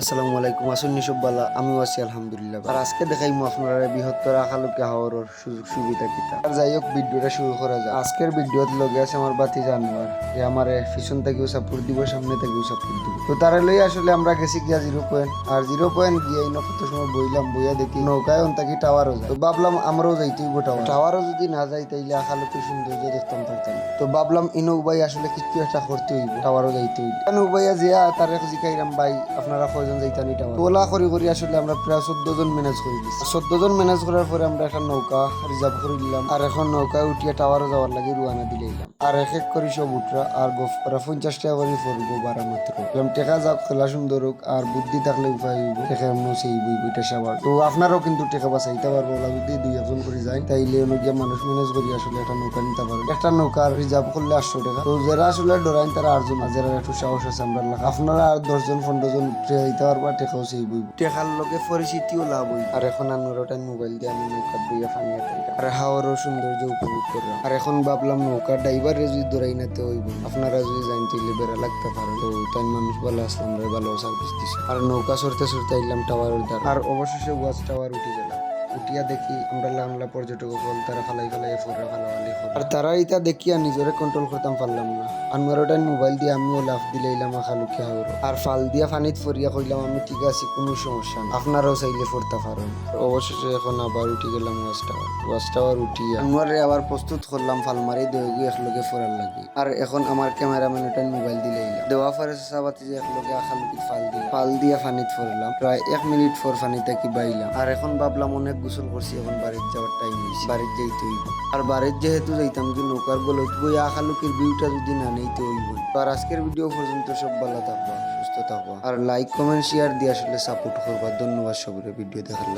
আসসালামু আলাইকুম, আসুন নিসুব্বালা আমিও আছি, আলহামদুলিল্লাহ আর আজকে দেখাইমু আপনারা বৃহত্তর আখালুকে হাওয়ার সুযোগ সুবিধা কিতা আর যাই হোক ভিডিওটা শুরু করা যায় আজকের ভিডিওত লগে আছে আমার বাতি জানোয়ার, যে আমার পিছন থেকেও সাপোর্ট দিব, সামনে থেকেও সাপোর্ট দিব। তো তারা লই আসলে আমরা গেছি গিয়া জিরো পয়েন্ট আর জিরো পয়েন্ট গিয়ে ইনো কত সময় বইলাম, বইয়া দেখি নৌকায় অন থাকি টাওয়ারও যায়। তো ভাবলাম আমরাও যাইতে হইব টাওয়ার টাওয়ারও যদি না যাই তাইলে আখালুকে সৌন্দর্য দেখতাম পারতাম তো ভাবলাম ইনো ভাই আসলে কিছু একটা করতে হইব টাওয়ারও যাইতে হইব। কেন ভাইয়া জিয়া তারে জিকাইরাম ভাই, আপনারা কয়জন যাইতানি টাওয়ার তোলা করি করি আসলে আমরা প্রায় চোদ্দ জন ম্যানেজ করে চোদ্দ জন ম্যানেজ করার পরে আমরা একটা নৌকা রিজার্ভ করে দিলাম আর এখন নৌকায় উঠিয়ে টাওয়ারও যাওয়ার লাগে রুয়ানা দিলাম আর এক এক করে সব উঠরা, আর গফ করা পঞ্চাশ টাকা করে পড়ব বারা মাত্র। টেকা যাক, খেলা সুন্দর হোক, আর বুদ্ধি থাকলে উপায় হইব। টেকা এমন সেই বই, বইটা সাবার। তো আপনারাও কিন্তু টেকা বাঁচাইতে পারব, ওলা যদি দুই একজন করে যায় তাইলে অনুযায়ী মানুষ ম্যানেজ করি আসলে একটা নৌকা নিতে পারবে একটা নৌকা রিজার্ভ করলে আটশো টাকা। তো যারা আসলে ডরাইন, তারা আটজন। আর যারা একটু সাহস আছে, আমরা আপনারা আর দশজন, পনেরো জন উঠে পারব আর টেকাও সেই বইব। টেকার লগে পরিচিতিও লাভ হই আর এখন আনার ওটা মোবাইল দিয়ে আমি নৌকা বইয়া ফানিয়া আর হাওয়ারও সৌন্দর্য উপভোগ করলাম। আর এখন ভাবলাম নৌকা ড্রাইভারে যদি দৌড়াই না তো হইব আপনারা যদি জানতে বেড়া লাগতে পারো। তো তাই মানুষ ভালো আসলাম ভালো সার্ভিস দিছে। আর নৌকা সরতে সরতে আইলাম টাওয়ারের দ্বার আর অবশেষে ওয়াচ টাওয়ার উঠে গেলাম উঠিয়া দেখি আমরা লাংলা পর্যটক সকল তারা ফালাই ফালাই ফুরা ফালাফালি আর তারা ইটা দেখিয়া নিজরে কন্ট্রোল করতাম, পারলাম না। আনোয়ার ওটাই মোবাইল দিয়ে আমিও লাফ দিলাইলাম আখালুকে হাওর আর ফাল দিয়া ফানিত ফরিয়া কইলাম, আমি ঠিক আছি, কোনো সমস্যা না আপনারাও চাইলে ফুরতে পারেন। অবশেষে এখন আবার উঠি গেলাম ওয়াচ টাওয়ার। ওয়াচ টাওয়ার উঠিয়া আনোয়ারে আবার প্রস্তুত করলাম ফালমারি দেওয়া একলগে ফোরার লাগি। আর এখন আমার ক্যামেরাম্যান ওটাই মোবাইল দিলে দিলাইলাম। দেওয়া পরে সাবাতি যে একলগে আখালুকি ফাল দিয়া ফাল দিয়া ফানিত ফরলাম প্রায় এক মিনিট ফর ফানিতে কি বাইলাম। আর এখন ভাবলাম অনেক গোসল করছি, এখন বাড়ির যাওয়ার টাইম হয়েছে। বাড়ির যাইতে হইব। আর বাড়ির যেহেতু যাইতাম যে নৌকার বলত বই লোকের ভিউটা যদি না হইব। তো আর আজকের ভিডিও পর্যন্ত সব ভালো থাকবা, সুস্থ থাকবা। আর লাইক কমেন্ট শেয়ার দিয়ে আসলে সাপোর্ট করবা। ধন্যবাদ সবরে ভিডিও দেখার